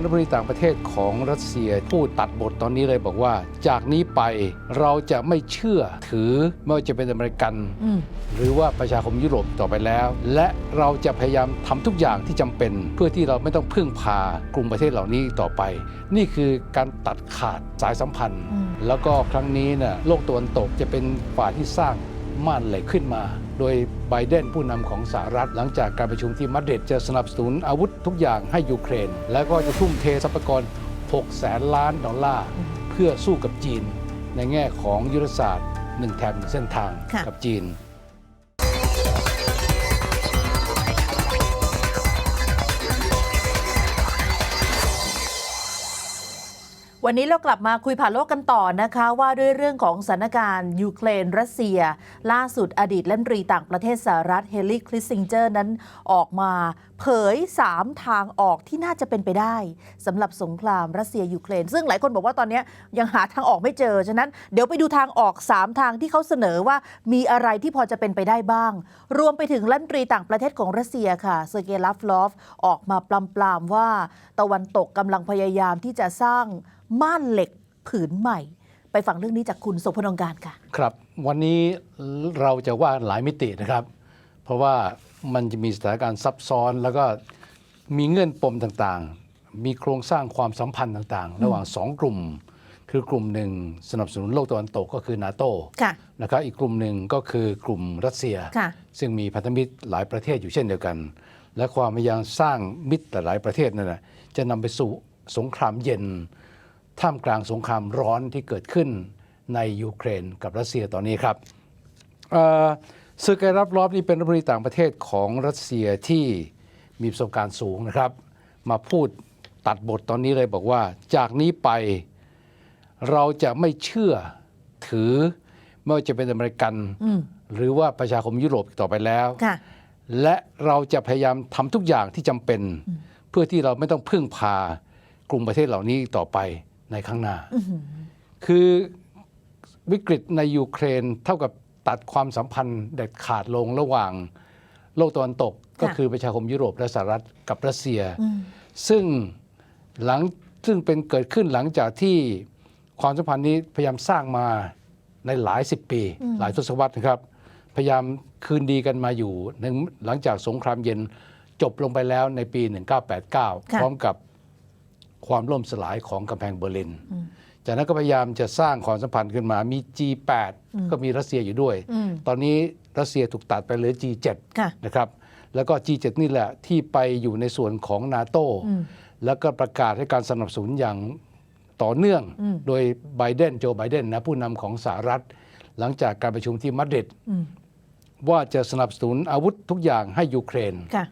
รัฐมนตรีต่างประเทศของรัสเซียพูดตัดบทตอนนี้เลยบอกว่า จากนี้ไปเราจะไม่เชื่อถือไม่ว่าจะเป็นอเมริกันอืมหรือว่าประชาคมยุโรปต่อไปแล้ว และเราจะพยายามทำทุกอย่างที่จำเป็น เพื่อที่เราไม่ต้องพึ่งพากลุ่มประเทศเหล่านี้ต่อไป นี่คือการตัดขาดสายสัมพันธ์อืมแล้วก็ครั้งนี้เนี่ยโลกตะวันตกจะเป็นฝ่ายที่สร้างม่านเหล็กขึ้นมา โดยไบเดนผู้นำของสหรัฐ หลังจากการประชุมที่มาดริดจะสนับสนุนอาวุธทุกอย่างให้ยูเครน และก็จะทุ่มเททรัพยากร 6 แสนล้านดอลลาร์ เพื่อสู้กับจีน ในแง่ของยุทธศาสตร์หนึ่งแถบหนึ่งเส้นทางกับจีน วันนี้เรากลับมาคุยผ่านโลกกันต่อนะคะ ว่าด้วยเรื่องของสถานการณ์ยูเครนรัสเซีย ล่าสุดอดีตรัฐมนตรีต่างประเทศสหรัฐเฮลิคลิสซิงเจอร์นั้นออกมาเผย 3 ทางออกที่น่าจะเป็นไปได้สำหรับสงครามรัสเซียยูเครน ซึ่งหลายคนบอกว่าตอนนี้ยังหาทางออกไม่เจอ ฉะนั้นเดี๋ยวไปดูทางออก 3 ทางที่เขาเสนอว่ามีอะไรที่พอจะเป็นไปได้บ้าง รวมไปถึงรัฐมนตรีต่างประเทศของรัสเซียค่ะเซอร์เกย์ลัฟลอฟออกมาปลามๆว่าตะวันตกกำลังพยายามที่จะสร้าง ม่านเหล็กผืนใหม่ ไปฟังเรื่องนี้จากคุณสุพนงการค่ะ ครับ วันนี้เราจะว่าหลายมิตินะครับ เพราะว่ามันจะมีสถานการณ์ซับซ้อนแล้วก็มีเงื่อนปมต่างๆ มีโครงสร้างความสัมพันธ์ต่างๆ ระหว่างสองกลุ่ม คือกลุ่มหนึ่งสนับสนุนโลกตะวันตกก็คือนาโตค่ะนะครับอีกกลุ่มหนึ่งก็คือกลุ่มรัสเซียค่ะซึ่งมีพันธมิตรหลายประเทศอยู่เช่นเดียวกัน และความพยายามสร้างมิตรหลายประเทศนั่นนะจะนำไปสู่สงครามเย็น ท่ามกลางสงครามร้อนที่เกิดขึ้นในยูเครนกับรัสเซียตอนนี้ครับเอ่อเซอร์เกย์รับรอบนี่เป็นรัฐมนตรีต่างประเทศของรัสเซียที่มีประสบการณ์สูงนะครับ มาพูดตัดบทตอนนี้เลยบอกว่า จากนี้ไปเราจะไม่เชื่อถือไม่ว่าจะเป็นอเมริกันอืมหรือว่าประชาคมยุโรปอีกต่อไปแล้วค่ะและเราจะพยายามทำทุกอย่างที่จำเป็น เพื่อที่เราไม่ต้องพึ่งพากลุ่มประเทศเหล่านี้ต่อไป ในข้างหน้า คือวิกฤตในยูเครนเท่ากับตัดความสัมพันธ์เด็ดขาดลงระหว่างโลกตะวันตกก็คือประชาคมยุโรปและสหรัฐกับรัสเซีย ซึ่งหลังซึ่งเป็นเกิดขึ้นหลังจากที่ความสัมพันธ์นี้พยายามสร้างมาในหลายสิบปี หลายทศวรรษนะครับ พยายามคืนดีกันมาอยู่หนึ่งหลังจากสงครามเย็นจบลงไปแล้วในปี 1989 พร้อมกับ ความล่มสลายของกำแพงเบอร์ลิน จากนั้นก็พยายามจะสร้างความสัมพันธ์ขึ้นมา มี G8 ก็มีรัสเซียอยู่ด้วยอืมตอนนี้รัสเซียถูกตัดไปเหลือ G7 ค่ะนะครับแล้วก็ G7 นี่แหละที่ไปอยู่ในส่วนของนาโตอืมแล้วก็ประกาศให้การสนับสนุนอย่างต่อเนื่องอืมโดยไบเดนโจไบเดนนะผู้นำของสหรัฐ หลังจากการประชุมที่มาดริดอืมว่าจะสนับสนุนอาวุธทุกอย่างให้ยูเครนค่ะ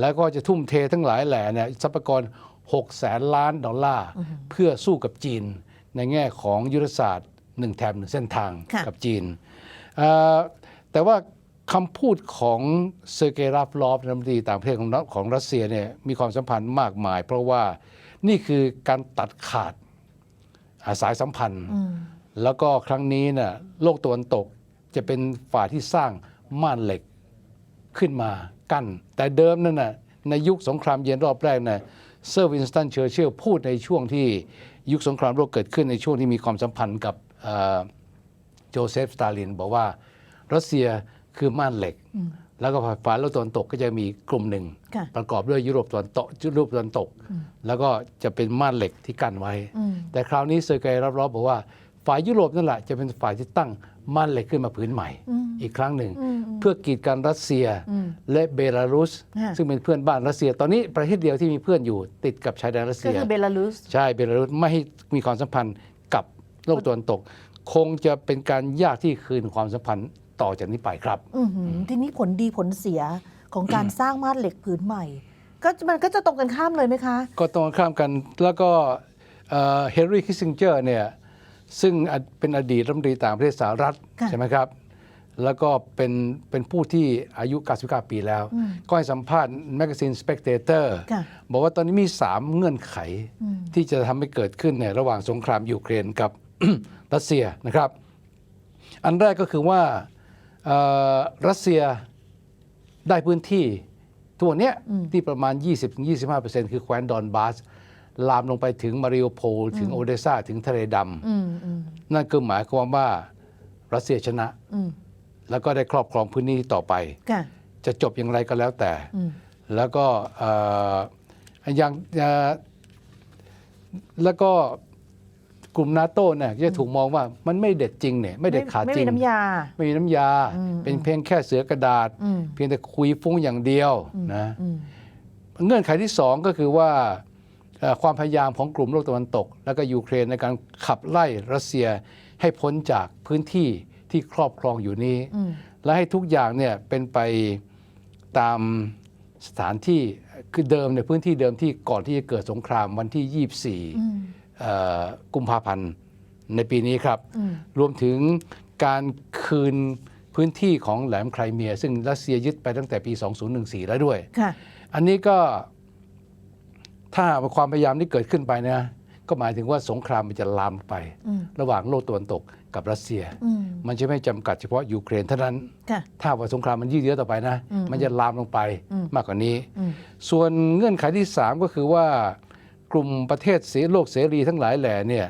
แล้วก็จะทุ่มเททั้งหลายแหล่เนี่ยทรัพยากร 6แสนล้านดอลลาร์ เพื่อสู้กับจีน ในแง่ของยุทธศาสตร์หนึ่งแถบหนึ่งเส้นทางค่ะกับจีนเอ่อแต่ว่าคำพูดของเซอร์เกย์ราฟลอฟรัฐมนตรีต่างประเทศของรัฐของรัสเซียเนี่ยมีความสัมพันธ์มากมาย เพราะว่านี่คือการตัดขาดอาสายสัมพันธ์อืมแล้วก็ครั้งนี้น่ะโลกตะวันตกจะเป็นฝ่ายที่สร้างม่านเหล็กขึ้นมากั้น แต่เดิมนั่นน่ะในยุคสงครามเย็นรอบแรกน่ะ เซอร์วินสตันเชอร์ชิลพูดในช่วงที่ยุคสงครามโลกเกิดขึ้นในช่วงที่มีความสัมพันธ์กับเอ่อโจเซฟสตาลิน บอกว่ารัสเซียคือม่านเหล็ก แล้วก็ฝ่ายโลกตะวันตกก็จะมีกลุ่มหนึ่งค่ะประกอบด้วยยุโรปตะวันตกยุโรปตะวันตก แล้วก็จะเป็นม่านเหล็กที่กั้นไว้อืมแต่คราวนี้เซอร์เกย์รับรอบบอกว่าฝ่ายยุโรปนั่นแหละจะเป็นฝ่ายที่ตั้ง ม่านเหล็กขึ้นมาผืนใหม่ อีกครั้งหนึ่ง เพื่อกีดกันรัสเซียและเบลารุสฮะซึ่งเป็นเพื่อนบ้านรัสเซีย ตอนนี้ประเทศเดียวที่มีเพื่อนอยู่ติดกับชายแดนรัสก็เซียคือเบลารุสใช่เบลารุสไม่ให้มีความสัมพันธ์กับโลกตะวันตก คงจะเป็นการยากที่คืนความสัมพันธ์ต่อจากนี้ไปครับอือหือทีนี้ผลดีผลเสียของการสร้างม่านเหล็กผืนใหม่ ก็มันก็จะตรงกันข้ามเลยไหมคะ ก็ตรงกันข้ามกันแล้วก็เฮนรี่คิสซิงเจอร์เนี่ย ซึ่งอดเป็นอดีตรัฐมนตรีต่างประเทศสหรัฐค่ะ ใช่ไหมครับ แล้วก็เป็นเป็นผู้ที่อายุ 99 ปีแล้ว ก็ให้สัมภาษณ์แมกกาซีน Spectator ค่ะ บอกว่าตอนนี้มี 3 เงื่อนไขที่จะทำให้เกิดขึ้นในระหว่างสงครามยูเครนกับ รัสเซียนะครับ อันแรกก็คือว่าเอ่อรัสเซียได้พื้นที่ ทั่วเนี้ยที่ประมาณ 20-25%คือแคว้นดอนบาส ลามลงไปถึงมาริโอโพลถึงโอเดซาถึงทะเลดอืมอืมำนั่นคือหมายความว่ารัสเซียชนะอืมแล้วก็ได้ครอบครองพื้นที่ต่อไปค่ะจะจบอย่างไรก็แล้วแต่อืมแล้วก็เอ่ออย่างเอ่อแล้วก็กลุ่มนาโต้เนี่ยจะถูกมองว่ามันไม่เด็ดจริงเนี่ยไม่เด็ดขาดไม่จริมีงน้ำยา ไม่มีน้ำยาอืมเป็นเพียงแค่เสือกระดาษอืมเพียงแต่คุยฟุ้งอย่างเดียวนะอืมเงื่อนไขที่สองก็คือว่าเอ่อ ความพยายามของกลุ่มโลกตะวันตก และก็ยูเครนในการขับไล่รัสเซียให้พ้นจากพื้นที่ที่ครอบครองอยู่นี้อืมและให้ทุกอย่างเนี่ยเป็นไปตามสถานที่คือเดิมในยพื้นที่เดิมที่ก่อนที่จะเกิดสงครามวันที่อืม24เอ่อกุมภาพันธ์ในปีนี้ครับอืมรวมถึงการคืนพื้นที่ของแหลมไครเมีย ซึ่งรัสเซียยึดไปตั้งแต่ปี 2014 แล้วด้วยค่ะอันนี้ก็ ถ้าความพยายามที่เกิดขึ้นไปนะก็หมายถึงว่าสงครามมันจะลามไปอืมระหว่างโลกตะวันตกกับรัสเซียอืมมันจะไม่จำกัดเฉพาะยูเครนเท่านั้นค่ะถ้าว่าสงครามมันยืดเยื้อต่อไปนะอืมมันจะลามลงไปอืมมากกว่านี้อืมส่วนเงื่อนไขที่ 3 ก็คือว่ากลุ่มประเทศเสโลกเสรีทั้งหลายแหล่เนี่ย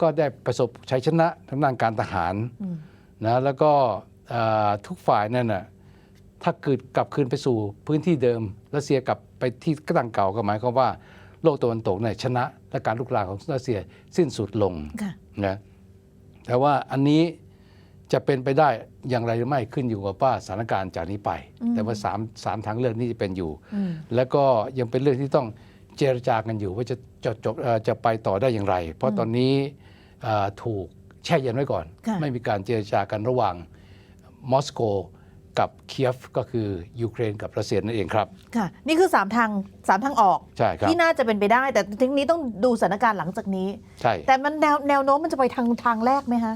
ก็ได้ประสบชัยชนะทางด้านการทหารอืมนะแล้วก็เอ่อทุกฝ่ายนั่นน่ะถ้าเกิดกลับคืนไปสู่พื้นที่เดิมรัสเซียกลับไปที่ตั้งเก่าก็หมายความว่า โลกตะวันตกเนี่ยชนะและการลุกลามของรัสเซียสิ้นสุดลงค่ะนะแต่ว่าอันนี้จะเป็นไปได้อย่างไรหรือไม่ขึ้นอยู่กับว่าสถานการณ์จากนี้ไป แต่ว่าสามสามทางเลือกนี้จะเป็นอยู่อืมแล้วก็ยังเป็นเรื่องที่ต้องเจรจากันอยู่ว่าจะจะจบเอ่อจะไปต่อได้อย่างไร เพราะตอนนี้เอ่อถูกแช่เย็นไว้ก่อนค่ะไม่มีการเจรจากันระหว่างมอสโก กับเคียฟก็คือยูเครนกับรัสเซียนั่นเองครับ ค่ะ นี่คือสามทางสามทางออก ใช่ครับ ที่น่าจะเป็นไปได้ แต่ทีนี้ต้องดูสถานการณ์หลังจากนี้ ใช่ แต่มันแนวแนวโน้มมันจะไปทางทางแรกไหมคะ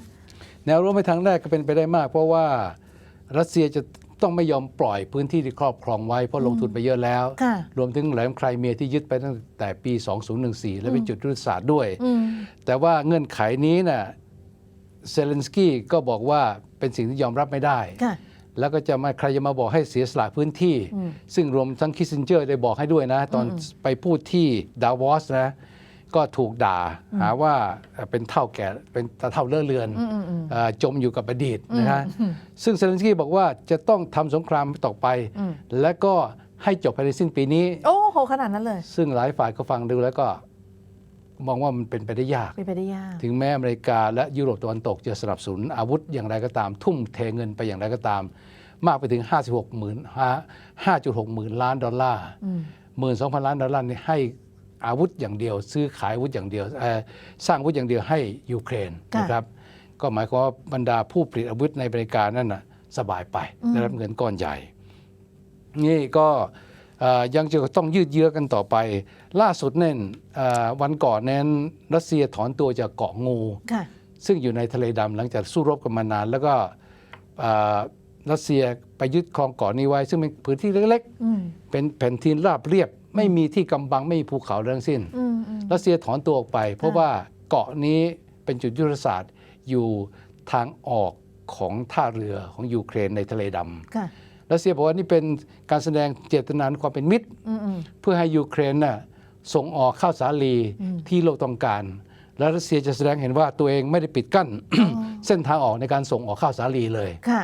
แนวโน้มไปทางแรกก็เป็นไปได้มาก เพราะว่ารัสเซียจะต้องไม่ยอมปล่อยพื้นที่ที่ครอบครองไว้เพราะลงทุนไปเยอะแล้วค่ะรวมถึงแหลมไครเมียที่ยึดไปตั้งแต่ปี 2014 และเป็นจุดยุทธศาสตร์ด้วยอืมแต่ว่าเงื่อนไขนี้น่ะเซเลนสกี้ก็บอกว่าเป็นสิ่งที่ยอมรับไม่ได้ค่ะ แล้วก็จะมาใครจะมาบอกให้เสียสละพื้นที่อืมซึ่งรวมทั้งคิสซินเจอร์ได้บอกให้ด้วยนะ ตอนอืมไปพูดที่ดาวอสนะ ก็ถูกด่าหาว่าเป็นเท่าแก่เป็นตาเท่าเลอะเลือนอืมอืมอืมเอ่อจมอยู่กับอดีตนะฮะซึ่งเซเลนสกี้บอกว่าจะต้องทำสงครามต่อไปอืมและก็ให้จบภายในสิ้นปีนี้ โอ้โหขนาดนั้นเลย ซึ่งหลายฝ่ายก็ฟังดูแล้วก็ มองว่ามันเป็นไปได้ยาก เป็นไปได้ยาก ถึงแม้อเมริกาและยุโรปตะวันตกจะสนับสนุนอาวุธอย่างไรก็ตาม ทุ่มเทเงินไปอย่างไรก็ตาม มากไปถึง 56หมื่น5.6หมื่นล้านดอลลาร์อืมหมื่นสองพันล้านดอลลาร์นี่ให้อาวุธอย่างเดียว ซื้อขายอาวุธอย่างเดียวเอ่อสร้างอาวุธอย่างเดียวให้ยูเครนค่ะนะครับก็หมายความว่าบรรดาผู้ผลิตอาวุธในอเมริกานั่นนะสบายไปอืมได้รับเงินก้อนใหญ่ นี่ก็เอ่อ ยังจะต้องยืดเยื้อกันต่อไป ล่าสุดเนี่ยเอ่อวันก่อนนั้นรัสเซียถอนตัวจากเกาะงูค่ะซึ่งอยู่ในทะเลดำหลังจากสู้รบกันมานาน แล้วก็เอ่อรัสเซียไปยึดครองเกาะนี้ไว้ ซึ่งเป็นพื้นที่เล็กอืมๆเป็นแผ่นดินราบเรียบ ไม่มีที่กำบังไม่มีภูเขาทั้งสิ้นอืมอืมรัสเซียถอนตัวออกไป เพราะว่าเกาะนี้เป็นจุดยุทธศาสตร์อยู่ทางออกของท่าเรือของยูเครนในทะเลดำค่ะ รัสเซียบอกว่านี่เป็นการแสดงเจตนาความเป็นมิตรอืมอืมเพื่อให้ยูเครนน่ะส่งออกข้าวสาลีที่โลกต้องการ และรัสเซียจะแสดงเห็นว่าตัวเองไม่ได้ปิดกั้น เส้นทางออกในการส่งออกข้าวสาลีเลยค่ะ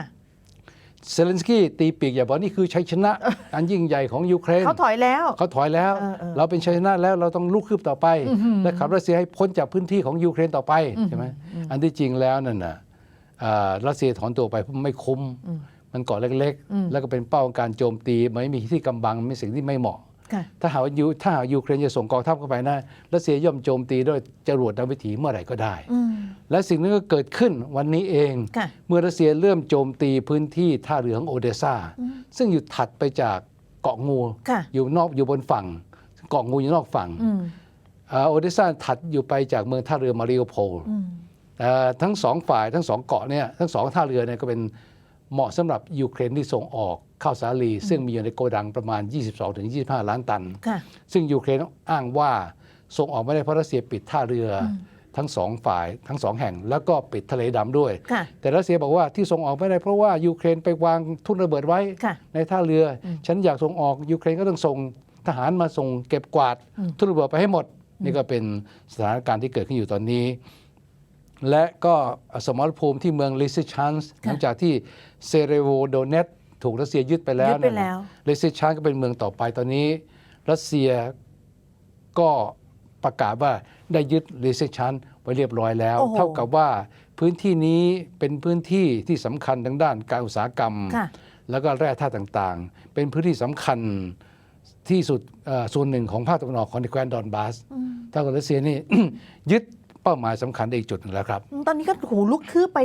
เซเลนสกี้ตีปีกอย่าบอกนี่คือชัยชนะ อันยิ่งใหญ่ของยูเครนเขาถอยแล้วเขาถอยแล้วเออเออเราเป็นชัยชนะแล้วเราต้องลุกคืบต่อไป และขับรัสเซียให้พ้นจากพื้นที่ของยูเครนต่อไปใช่ไหมอันที่จริงแล้วนั่นน่ะอ่ารัสเซียถอนตัวไปเพราะไม่คุ้ม มันเกาะเล็กๆ แล้วก็เป็นเป้าของการโจมตีไม่มีที่กำบังไม่สิ่งที่ไม่เหมาะค่ะถ้าหากว่ายูถ้าหากยูเครนจะส่งกองทัพเข้าไปนะรัสเซียย่อมโจมตีด้วยจรวดนำวิถีเมื่อไหร่ก็ได้อืมและสิ่งนั้นก็เกิดขึ้นวันนี้เองค่ะเมื่อรัสเซียเริ่มโจมตีพื้นที่ท่าเรือของโอเดซาซึ่งอยู่ถัดไปจากเกาะงูค่ะอยู่นอกอยู่บนฝั่งเกาะงูอยู่นอกฝั่งอืมอ่าโอเดซาถัดอยู่ไปจากเมืองท่าเรือมาริโอโพลอืมเอ่อทั้งสองฝ่ายทั้งสองเกาะเนี่ยทั้งสองท่าเรือเนี่ยก็เป็น เหมาะสำหรับยูเครนที่ส่งออกข้าวสาลี ซึ่งมีอยู่ในโกดังประมาณ 22-25 ล้านตันค่ะซึ่งยูเครนอ้างว่าส่งออกไม่ได้เพราะรัสเซียปิดท่าเรืออทั้งสองฝ่ายทั้งสองแห่ง แล้วก็ปิดทะเลดำด้วยค่ะแต่รัสเซียบอกว่าที่ส่งออกไม่ได้เพราะว่ายูเครนไปวางทุ่นระเบิดไว้ค่ะในท่าเรือ ฉันอยากส่งออกยูเครนก็ต้องส่งทหารมาส่งเก็บกวาดทุ่นระเบิดไปให้หมด นี่ก็เป็นสถานการณ์ที่เกิดขึ้นอยู่ตอนนี้ และก็สมรภูมิที่เมืองลิซิชันส์หลังจากที่เซเรโวโดเนตถูกรัสเซียยึดไปแล้วยึดไปแล้วลิซิชันก็เป็นเมืองต่อไปตอนนี้ รัสเซียก็ประกาศว่าได้ยึดลิซิชันไว้เรียบร้อยแล้วโอ้โหเท่ากับว่าพื้นที่นี้เป็นพื้นที่ที่สำคัญทางด้านการอุตสาหกรรมค่ะแล้วก็แร่ธาตุต่างๆ เป็นพื้นที่สำคัญที่สุดเอ่อส่วนหนึ่งของภาคตะวันออกของแคว้นดอนบาสถ้ากับรัสเซียนี่ยึด เป้าหมายสำคัญได้อีกจุดหนึงแล้วครับ ตอนนี้ก็โหลุกคืบไป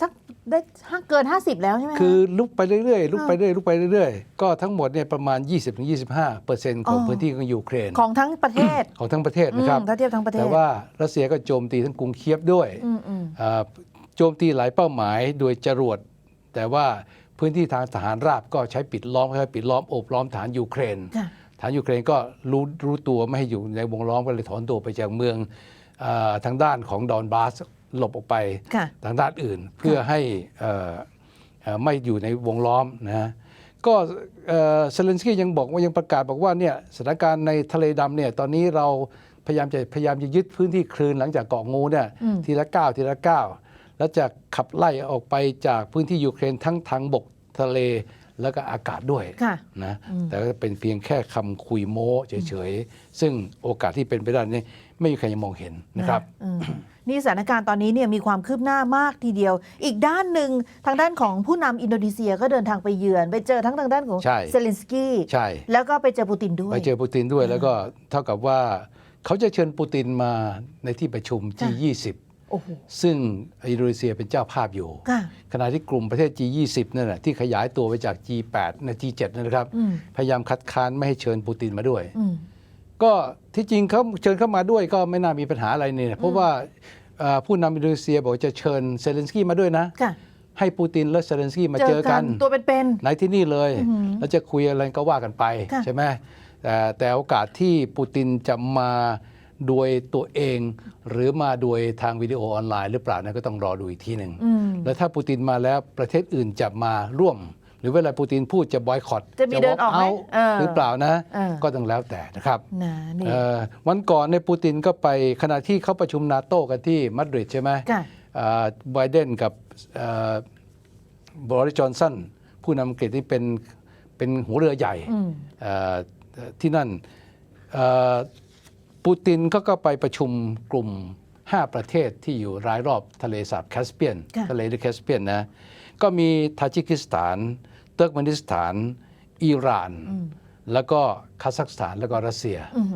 สักได้ห้าเกิน 50 แล้วใช่ไหมะคือลุกไปเรื่อยๆลุกไปเรื่อยๆลุกไปเรื่อยๆ ก็ทั้งหมดเนี่ยประมาณ 20-25เปอร์เซ็นต์ของอ๋อพื้นที่ของยูเครน ของทั้งประเทศของทั้งประเทศนะครับอืมถ้าเทียบทั้งประเทศแต่ว่ารัสเซียก็โจมตีทั้งกรุงเคียฟด้วยอืมอืมอ่าโจมตีหลายเป้าหมายโดยจรวด แต่ว่าพื้นที่ทางทหารราบก็ใช้ปิดล้อมใช้ปิดล้อมโอบล้อมฐานยูเครนค่ะฐานยูเครนก็รู้รู้ตัวไม่ให้อยู่ในวงล้อมก็เลยถอนตัวไปจากเมืองอา ทางด้านของดอนบาสหลบออกไปค่ะทางด้านอื่นเพื่อให้เอ่อเอ่อไม่อยู่ในวงล้อมนะก็เอ่อเซเลนสกี้ยังบอกว่ายังประกาศบอกว่าเนี่ยสถานการณ์ในทะเลดำเนี่ยตอนนี้เราพยายามจะพยายามจะยึดพื้นที่คลืนหลังจากเกาะงูเนี่ยอืมทีละก้าวทีละก้าวแล้วจะขับไล่ออกไปจากพื้นที่ยูเครนทั้งทางบกทะเลแล้วก็อากาศด้วยค่ะนะแต่ก็เป็นเพียงแค่คำคุยโม้เฉยๆ ซึ่งโอกาสที่เป็นไปได้นี้ ไม่มีใครยังมองเห็นนะครับอืมนี่สถานการณ์ตอนนี้เนี่ยมีความคืบหน้ามากทีเดียว อีกด้านหนึ่งทางด้านของผู้นำอินโดนีเซียก็เดินทางไปเยือน ไปเจอทั้งทางด้านของใช่เซเลนสกี้ใช่แล้วก็ไปเจอปูตินด้วย ไปเจอปูตินด้วยแล้วก็เท่ากับว่าเขาจะเชิญปูตินมาในที่ประชุมค่ะ G20 โอ้โหซึ่งอินโดนีเซียเป็นเจ้าภาพอยู่ค่ะขณะที่กลุ่มประเทศ G20 นั่นแหละที่ขยายตัวไปจาก G8 ใน G7 นะครับอืมพยายามคัดค้านไม่ให้เชิญปูตินมาด้วยอืม ก็ที่จริงเขาเชิญเข้ามาด้วยก็ไม่น่ามีปัญหาอะไรเนี่ยเพราะว่าเอ่อผู้นำอินโดนีเซียบอกจะเชิญเซเลนสกี้มาด้วยนะค่ะให้ปูตินและเซเลนสกี้มาเจอกันตัวเป็นในที่นี่เลยอือหือแล้วจะคุยอะไรก็ว่ากันไปค่ะใช่ไหมแต่แต่โอกาสที่ปูตินจะมาโดยตัวเอง หรือมาโดยทางวิดีโอออนไลน์หรือเปล่านะก็ต้องรอดูอีกทีหนึ่งๆอืมแล้วถ้าปูตินมาแล้วประเทศอื่นจะมาร่วม หรือเวลาปูตินพูดจะบอยคอตจะมีเดินออกไหมเออหรือเปล่านะเออก็ต้องแล้วแต่นะครับนะนี่เอ่อวันก่อนในยปูตินก็ไปขณะที่เขาประชุมนาโต้กันที่มาดริดใช่ไหมค่ะอ่าไบเดนกับบริจอนสันผู้นำอังกฤษที่เป็นเป็นหัวเรือใหญ่อืมเอ่อที่นั่นเอ่อปูตินก็ก็ไปประชุมกลุ่ม 5 ประเทศที่อยู่รายรอบทะเลสาบแคสเปียนค่ะทะเลแคสเปียนนะ ก็มีทาจิกิสถาน เติร์กเมนิสถาน อิหร่าน แล้วก็คาซัคสถานแล้วก็รัสเซียอืม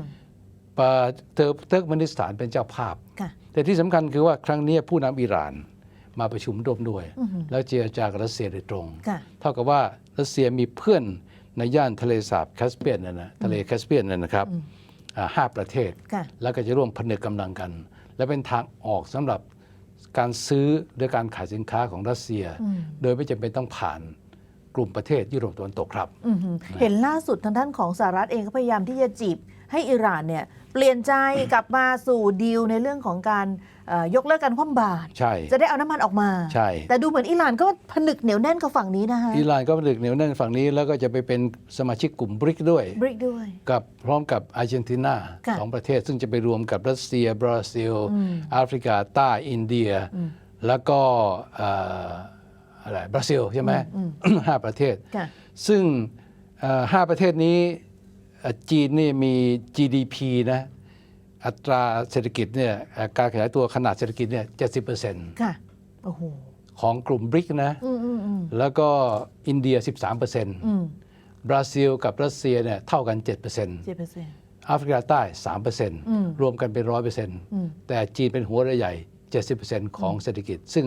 ปาเติร์กเติร์กเมนิสถานเป็นเจ้าภาพค่ะแต่ที่สำคัญคือว่าครั้งนี้ผู้นำอิหร่านมาประชุมร่วมด้วย แล้วเจรจากับรัสเซียโดยตรงค่ะเท่ากับว่ารัสเซียมีเพื่อนในย่านทะเลสาบแคสเปียนนั่นนะทะเลแคสเปียนนั่นนะครับอ่าห้าประเทศค่ะแล้วก็จะร่วมพนึกกำลังกัน และเป็นทางออกสำหรับการซื้อหรือการขายสินค้าของรัสเซีย โดยไม่จำเป็นต้องผ่าน กลุ่มประเทศยุโรปตะวันตกครับ อือหือเห็นล่าสุดทางด้านของสหรัฐเองก็พยายามที่จะจีบให้อิหร่านเนี่ยเปลี่ยนใจกลับมาสู่ดีลในเรื่องของการเอ่อยกเลิกการคว่ำบาตรใช่ จะได้เอาน้ำมันออกมา ใช่ แต่ดูเหมือนอิหร่านก็ผนึกเหนียวแน่นกับฝั่งนี้นะคะอิหร่านก็ผนึกเหนียวแน่นฝั่งนี้ แล้วก็จะไปเป็นสมาชิกกลุ่มบริกด้วย บริกด้วย กับพร้อมกับอาร์เจนตินาค่ะ สองประเทศซึ่งจะไปรวมกับรัสเซีย บราซิลแอฟริกาใต้อินเดีย แล้วก็เอ่อ อะไรบราซิลใช่ไหมห้าประเทศค่ะซึ่งเอ่อห้าประเทศนี้เอ่อจีนนี่มี GDP นะอัตราเศรษฐกิจเนี่ยเอ่อการขยายตัวขนาดเศรษฐกิจเนี่ย70%ค่ะโอ้โหของกลุ่มบริกนะอืมอืมอืมแล้วก็อินเดีย 13%อืมบราซิลกับรัสเซียเนี่ยเท่ากัน7%เจ็ดเปอร์เซ็นต์แอฟริกาใต้3%รวมกันเป็น100%แต่จีนเป็นหัวเรือใหญ่ 70%ของเศรษฐกิจ ซึ่ง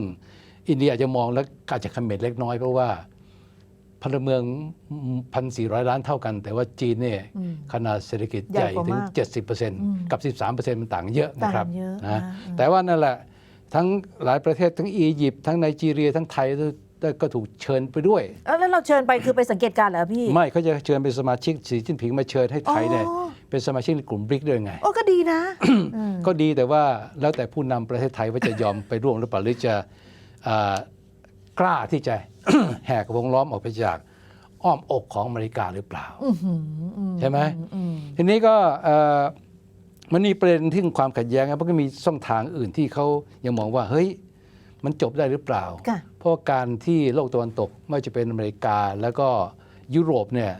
อินเดียอาจจะมองแล้วอาจจะคอมเมนต์เล็กน้อยเพราะว่าพลเมือง1,400ล้านเท่ากัน แต่ว่าจีนเนี่ยขนาดเศรษฐกิจใหญ่ใหญ่กว่าถึงมาก70%กับ 13%มันต่างเยอะนะครับต่างเยอะนะนะแต่ว่านั่นแหละทั้งหลายประเทศทั้งอียิปต์ทั้งไนจีเรียทั้งไทยก็ถูกเชิญไปด้วยเอ้าแล้วเราเชิญไปคือไปสังเกตการณ์เหรอพี่ ไม่เขาจะเชิญเป็นสมาชิกสีจิ้นผิงมาเชิญให้ไทยเนี่ยอ๋อเป็นสมาชิกในกลุ่มบริกด้วยไง โอ้ก็ดีนะ ก็ดีแต่ว่าแล้วแต่ผู้นำประเทศไทยว่าจะยอมไปร่วมหรือเปล่าหรือจะอ่า กล้าที่จะแหกวงล้อมออกไปจากอ้อมอกของอเมริกาหรือเปล่าใช่ไหมทีนี้ก็เอ่อมันมีประเด็นที่ความขัดแย้งนะมันก็มีช่องทางอื่นที่เขายังมองว่าเฮ้ยมันจบได้หรือเปล่าค่ะเพราะการที่โลกตะวันตกไม่ว่าจะเป็นอเมริกาแล้วก็ยุโรปเนี่ย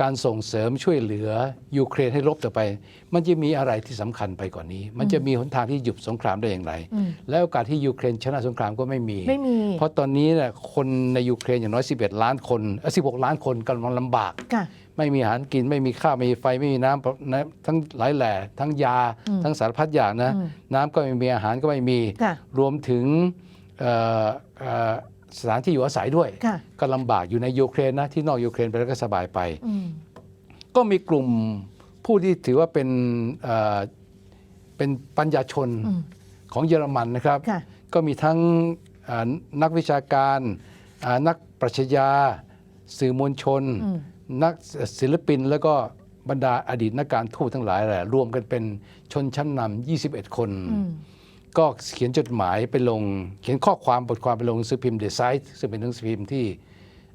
การส่งเสริมช่วยเหลือยูเครนให้รบต่อไป มันจะมีอะไรที่สำคัญไปกว่านนี้ มันจะมีหนทางที่หยุดสงครามได้อย่างไรอืมแล้วโอกาสที่ยูเครนชนะสงครามก็ไม่มีไม่มีเพราะตอนนี้เนี่ยคนในยูเครนอย่างน้อย 11 ล้านคนเอ้ย16 ล้านคนกำลังลำบากค่ะไม่มีอาหารกินไม่มีข้าวไม่มีไฟไม่มีน้ำนะทั้งหลายแหล่ทั้งยาทั้งสารพัดอย่างนะอืมน้ำก็ไม่มีอาหารก็ไม่มีค่ะรวมถึงเอ่อเอ่อ สถานที่อยู่อาศัยด้วยค่ะก็ลำบากอยู่ในยูเครนนะที่นอกยูเครนไปแล้วก็สบายไปอืมก็มีกลุ่มผู้ที่ถือว่าเป็นเอ่อเป็นปัญญาชนอืมของเยอรมันนะครับค่ะก็มีทั้งเอ่อนักวิชาการอ่านักปรัชญา สื่อมวลชนอืมนักศิลปินแล้วก็บรรดาอดีตนักการทูตทั้งหลายแหละรวมกันเป็นชนชั้นนำ21 คนอืม ก็เขียนจดหมายไปลง เขียนข้อความบทความไปลงหนังสือพิมพ์เดอะไซต์ซึ่งเป็นหนังสือพิมพ์ที่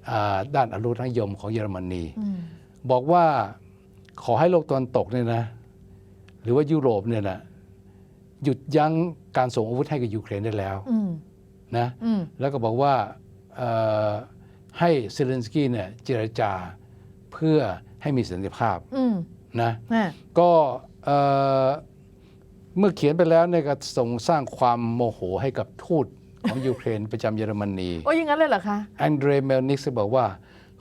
อ่าด้านอนุรักษ์นิยมของเยอรมนีอืมบอกว่าขอให้โลกตะวันตกเนี่ยนะ หรือว่ายุโรปเนี่ยนะหยุดยั้งการส่งอาวุธให้กับยูเครนได้แล้วอืมนะอืมแล้วก็บอกว่าเอ่อให้เซเลนสกี้เนี่ยเจรจาเพื่อให้มีสันติภาพอืมนะอ่าก็ เอ่อเมื่อเขียนไปแล้วเนี่ยก็ส่งสร้างความโมโหให้กับทูตของยูเครนประจำเยอรมนีโอ้ยอย่างนั้นเลยเหรอคะแอนเดรเมลนิกส์บอกว่า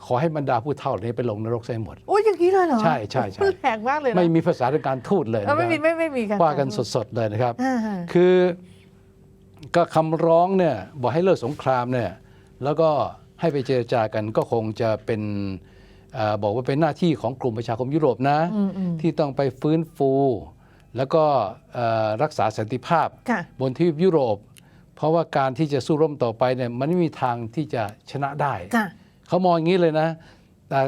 ขอให้บรรดาผู้เท่านี้ไปลงนรกใส่หมด โอ้ยอย่างนี้เลยเหรอ ใช่ใช่ใช่แรงมากเลยนะไม่มีภาษาทางการทูตเลยเออนะไม่มีไม่ไม่มีค่ะว่ากันสดๆเลยนะครับอ่าฮะคือก็คำร้องเนี่ยบอกให้เลิกสงครามเนี่ยแล้วก็ให้ไปเจรจากันก็คงจะเป็นเออบอกว่าเป็นหน้าที่ของกลุ่มประชาคมยุโรปนะอืมอืมที่ต้องไปฟื้นฟู แล้วก็เอ่อรักษาสันติภาพค่ะบนทวีปยุโรป เพราะว่าการที่จะสู้ร่วมต่อไปเนี่ยมันไม่มีทางที่จะชนะได้ค่ะเขามองอย่างนี้เลยนะแต่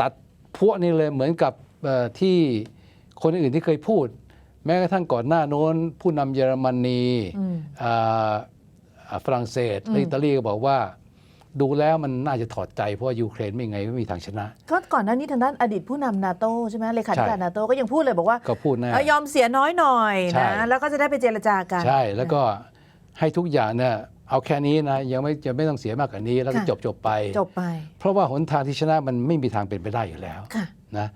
ตัดพวกนี้เลยเหมือนกับเอ่อที่คนอื่นที่เคยพูด แม้กระทั่งก่อนหน้าโน้น ผู้นำเยอรมนีอืมอ่าอ่าฝรั่งเศสและอิตาลีก็บอกว่า ดูแล้วมันน่าจะถอดใจเพราะว่ายูเครนไม่ไงไม่มีทางชนะ ก็ก่อนหน้านี้ทางด้านอดีตผู้นำนาโตใช่ไหมเลขาธิการใช่นาโตก็ยังพูดเลยบอกว่าก็พูดแน่เออยอมเสียน้อยหน่อยใช่นะแล้วก็จะได้ไปเจรจากัน ใช่แล้วก็ให้ทุกอย่างเนี่ยเอาแค่นี้นะยังไม่จะไม่ต้องเสียมากกว่านี้แล้วก็ค่ะจบจบไปจบไป เพราะว่าหนทางที่ชนะมันไม่มีทางเป็นไปได้อยู่แล้วค่ะนะ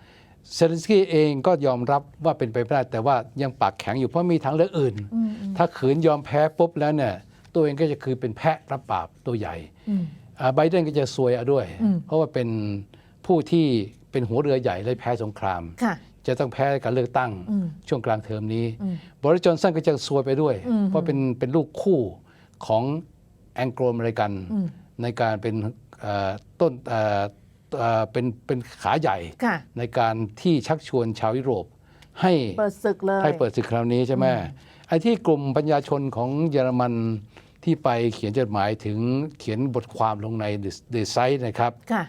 เซเลนสกี้เองก็ยอมรับว่าเป็นไปไม่ได้แต่ว่ายังปากแข็งอยู่เพราะมีทางเลือกอื่นอืมอืมถ้าขืนยอมแพ้ปุ๊บแล้วเนี่ยตัวเองก็จะคือเป็นแพะรับบาปตัวใหญ่อืมอ่า ไบเดนก็จะซวยเอาด้วยอืมเพราะว่าเป็นผู้ที่เป็นหัวเรือใหญ่และแพ้สงครามค่ะจะต้องแพ้การเลือกตั้งอืมช่วงกลางเทอมนี้อืมบริจอนสันก็จะซวยไปด้วยอืมเพราะเป็นเป็นลูกคู่ของแองโกลอเมริกันอืมในการเป็นเอ่อต้นเอ่อเอ่อเป็นเป็นขาใหญ่ค่ะในการที่ชักชวนชาวยุโรป ให้เปิดศึกเลยให้เปิดศึกคราวนี้ใช่ไหมไอ้ที่กลุ่มปัญญาชนของเยอรมัน ที่ไปเขียนจดหมายถึงเขียนบทความลงในเดซไซต์นะครับค่ะ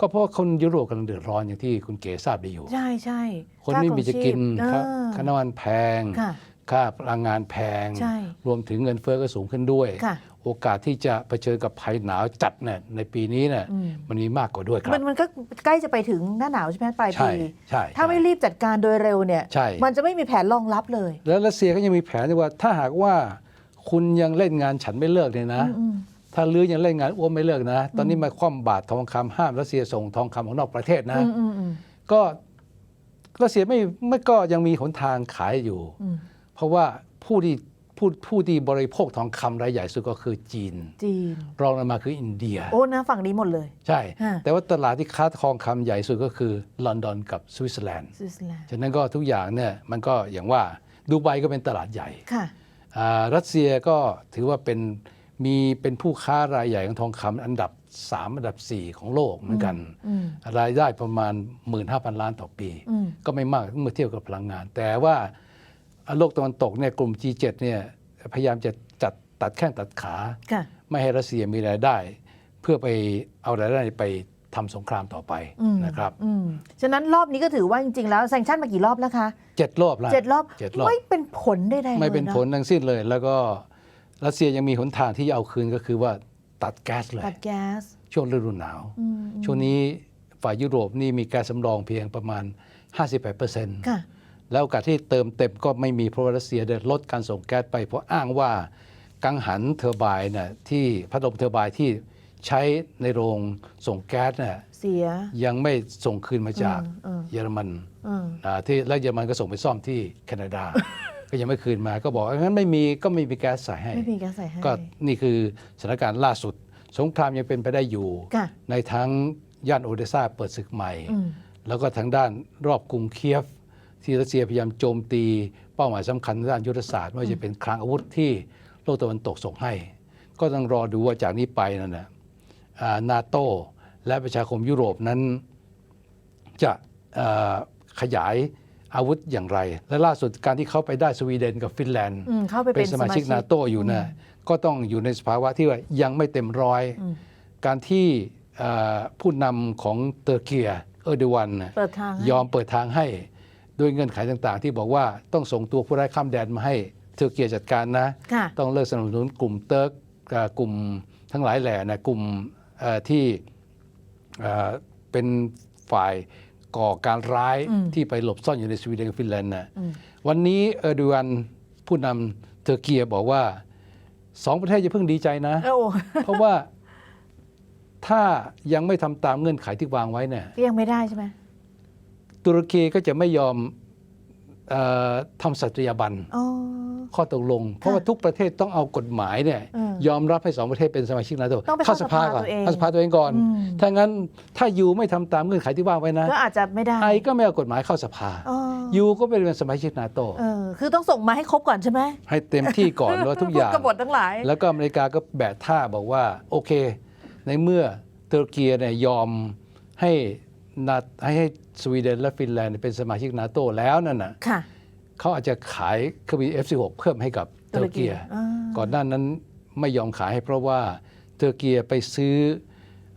ก็เพราะว่าคนยุโรปกำลังเดือดร้อนอย่างที่คุณเก๋ทราบดีอยู่ ใช่ใช่คนไม่มีจะกินค่าค่าของชีพค่าน้ำมันแพงค่ะค่าพลังงานแพงใช่รวมถึงเงินเฟ้อก็สูงขึ้นด้วยค่ะโอกาสที่จะเผชิญกับภัยหนาวจัดเนี่ยในปีนี้เนี่ยอืมมันมีมากกว่าด้วยครัมับนมันก็ใกล้จะไปถึงหน้าหนาวใช่ไหมปลายใช่ปีใช่ถ้าไม่ใช่รีบจัดการโดยเร็วเนี่ยใช่มันจะไม่มีแผนรองรับเลย แล้วรัสเซียก็ยังมีแผนด้วยว่าถ้าหากว่า คุณยังเล่นงานฉันไม่เลิกเนี่ยนะอืมถ้าลือยังเล่นงานอ้วมไม่เลิกนะ ตอนนี้มาคว่ำบาตรทองคำห้ามรัสเซียส่งทองคำของนอกประเทศนะอืมอืมอืมก็รัสเซียไม่ไม่ก็ยังมีหนทางขายอยู่อืมเพราะว่าผู้ที่ผู้ผู้ที่บริโภคทองคำรายใหญ่สุดก็คือจีน จีน รองลงมาคืออินเดีย โอ้นะฝั่งนี้หมดเลย ใช่ฮะแต่ว่าตลาดที่ค้าทองคำใหญ่สุดก็คือลอนดอนกับสวิตเซอร์แลนด์ สวิตเซอร์แลนด์ ฉะนั้นก็ทุกอย่างเนี่ยมันก็อย่างว่าดูไบก็เป็นตลาดใหญ่ ค่ะอ่า รัสเซียก็ถือว่าเป็นมีเป็นผู้ค้ารายใหญ่ของทองคำอันดับ 3 อันดับ 4 ของโลกเหมือนกันอืมรายได้ประมาณ 15,000 ล้านต่อปีอืมก็ไม่มากเมื่อเทียบกับพลังงาน แต่ว่าโลกตะวันตกเนี่ยกลุ่ม G7 เนี่ยพยายามจะจัดตัดแข้งตัดขาค่ะไม่ให้รัสเซียมีรายได้ เพื่อไปเอารายได้ไป ทำสงครามต่อไปอืมนะครับอืมฉะนั้นรอบนี้ก็ถือว่าจริงๆแล้วแซงชั่นมากี่รอบแล้วคะเจ็ดรอบแล้วเจ็ดรอบเจ็ดรอบไม่เป็นผลใดๆเลยไม่เป็นอะผลทั้งสิ้นเลย แล้วก็รัสเซียยังมีหนทางที่จะเอาคืนก็คือว่าตัดแก๊สเลยตัดแก๊สช่วงฤดูหนาวอืมช่วงนี้ฝ่ายยุโรปนี่มีแก๊สสำรองเพียงประมาณ 58%ค่ะแล้วโอกาสที่เติมเต็มก็ไม่มีเพราะว่ารัสเซียได้ลดการส่งแก๊สไปเพราะอ้างว่ากังหันเทอร์ไบน์น่ะที่พัดลมเทอร์ไบน์ที่ ใช้ในโรงส่งแก๊สน่ะเสีย ยังไม่ส่งคืนมาจากอืม เยอรมันอืม อ่าที่แล้วเยอรมันก็ส่งไปซ่อมที่แคนาดา ก็ยังไม่คืนมาก็บอกว่างั้นไม่มีก็ไม่มีแก๊สใส่ให้ ไม่มีการใส่ให้ก็นี่คือสถานการณ์ล่าสุด สงครามยังเป็นไปได้อยู่ ค่ะในทั้งย่านโอเดซาเปิดศึกใหม่ อืมแล้วก็ทางด้านรอบกรุงเคียฟ ที่รัสเซียพยายามโจมตีเป้าหมายสำคัญด้านยุทธศาสตร์ไม่ว่าจะเป็นคลังอาวุธที่โลกตะวันตกส่งให้ ก็ต้องรอดูว่าจากนี้ไปนั่นนะ นาโตและประชาคมยุโรปนั้นจะเอ่อขยายอาวุธอย่างไร และล่าสุดการที่เขาไปได้สวีเดนกับฟินแลนด์อืมเข้าไปเป็เป็นนสมาชิกนาโตอยู่นะก็ต้องอยู่ในสภาวะที่ว่ายังไม่เต็มร้อย การที่เอ่อผู้นำของเตอร์เกียเออร์โดวันน่ะเปิดทางให้ยอมเปิดทางให้ด้วยเงื่อนไขต่างๆ ที่บอกว่าต้องส่งตัวผู้ร้ายข้ามแดนมาให้เทอร์เกียจัดการนะค่ะต้องเลิกสนับสนุนกลุ่มเติร์กเอ่อกลุ่มทั้งหลายแหล่นะกลุ่มเอ่อ ที่เอ่อเป็นฝ่ายก่อการร้ายอืมที่ไปหลบซ่อนอยู่ในสวีเดนกับฟินแลนด์นะอืมวันนี้เออร์โดวันผู้นำเทอร์เกียบอกว่าสองประเทศจะเพิ่งดีใจนะโอ้เพราะว่าถ้ายังไม่ทำตามเงื่อนไขที่วางไว้เนี่ยก็ยังไม่ได้ใช่ไหมตุรกีก็จะไม่ยอมเออ ทำสัตยาบันอ๋อข้อตกลง เพราะว่าทุกประเทศต้องเอากฎหมายเนี่ยอืมยอมรับให้สองประเทศเป็นสมาชิกนาโตต้องไปเข้าเข้าสภาก่อนสภาตัวเองเข้าสภาตัวเองก่อนอืมถ้างั้นถ้ายูไม่ทำตามเงื่อนไขที่วางไว้นะก็อาจจะไม่ได้ไทยก็ไม่เอากฎหมายเข้าสภาอ๋อยูก็ไม่ได้เป็นสมาชิกนาโตเออคือต้องส่งมาให้ครบก่อนใช่ไหมให้เต็มที่ก่อนว่าทุกอย่างกบฏทั้งหลาย แล้วก็อเมริกาก็แบะท่าบอกว่าโอเค ในเมื่อตุรกีเนี่ยยอมให้ นาให้ให้สวีเดนและฟินแลนด์เป็นสมาชิกนาโตแล้วนั่นน่ะค่ะ เขาอาจจะขายเครื่องบิน F16 เพิ่มให้กับตุรกีอ่า ก่อนหน้านั้นไม่ยอมขายให้เพราะว่าตุรกีไปซื้อ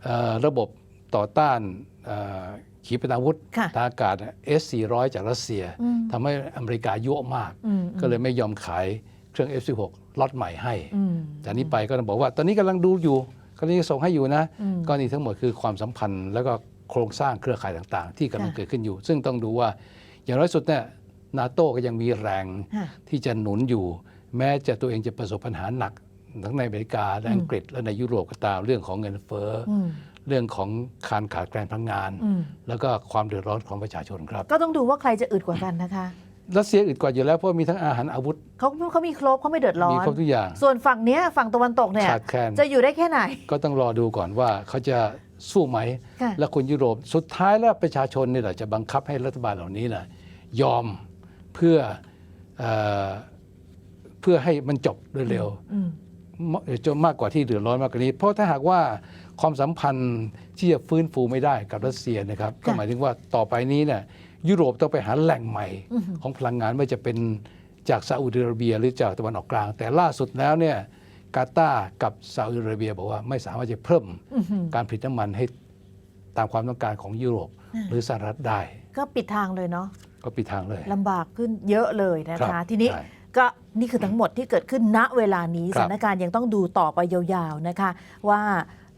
เออระบบต่อต้านเอ่อขีปนาวุธค่ะทางอากาศ S400 จากรัสเซียอืม ทำให้อเมริกายั่วมาก อืมก็เลยไม่ยอมขายเครื่อง F16 ล็อตใหม่ให้ อืม จากนี้ไปก็ต้องบอกว่า ตอนนี้กำลังดูอยู่กำลังจะส่งให้อยู่นะ อืม ก็นี่ทั้งหมดคือความสัมพันธ์แล้วก็ โครงสร้างเครือข่ายต่างๆ ที่กำลังค่ะเกิดขึ้นอยู่ ซึ่งต้องดูว่าอย่างน้อยสุดเนี่ยนาโต้ก็ยังมีแรงค่ะที่จะหนุนอยู่ แม้จะตัวเองจะประสบปัญหาหนักทั้งในอเมริกาและอังกฤษและในยุโรปก็ตามเรื่องของเงินเฟ้อออืมเรื่องของการขาดแคลนพลังงานอืมแล้วก็ความเดือดร้อนของประชาชนครับ ก็ต้องดูว่าใครจะอึดกว่ากันนะคะรัสเซียอึดกว่าอยู่แล้วเพราะมีทั้งอาหารอาวุธเขาเขามีครบเขาไม่เดือดร้อมีนครบทุกอย่าง ส่วนฝั่งเนี้ยฝั่งตะวันตกเนี่ยขาดแคลนจะอยู่ได้แค่ไหน ก็ต้องรอดูก่อนว่าเขาจะ สู้ไหมค่ะและคนยุโรปสุดท้ายแล้วประชาชนนี่แหละจะบังคับให้รัฐบาลเหล่านี้นะยอมเพื่อเออเพื่อให้มันจบโดยเร็วอืมมจนมากกว่าที่เดือดร้อนมากกว่านี้ เพราะถ้าหากว่าความสัมพันธ์ที่จะฟื้นฟูไม่ได้กับรัสเซียนะครับก็หมายถึงว่าต่อไปนี้เนี่ยยุโรปต้องไปหาแหล่งใหม่ของพลังงานไม่ว่าจะเป็นจากซาอุดิอาระเบียหรือจากตะวันออกกลาง แต่ล่าสุดแล้วเนี่ย กาตาร์กับซาอุดิอาระเบียบอกว่าไม่สามารถจะเพิ่มอื้อหือการผลิตน้ำมันให้ตามความต้องการของยุโรปหรือสหรัฐได้ ก็ปิดทางเลยเนาะก็ปิดทางเลยลำบากขึ้นเยอะเลยนะครัคะบทีนี้ใช่ก็นี่คือทั้งหมดที่เกิดขึ้นณเวลานี้ครัสบถานการณ์ยังต้องดูต่อไปยาวๆนะคะ ว่า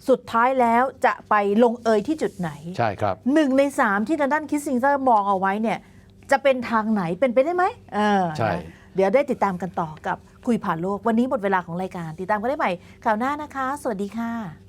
สุดท้ายแล้วจะไปลงเอยที่จุดไหน ใช่ครับหนึ่งในสามที่ทางด้านคิสซิงเซอร์มองเอาไว้เนี่ย จะเป็นทางไหนเป็นไปได้ไหมเออใช่นะเดี๋ยวได้ติดตามกันต่อกับ คุยผ่านโลก วันนี้หมดเวลาของรายการ ติดตามกันได้ใหม่คราวหน้านะคะ สวัสดีค่ะ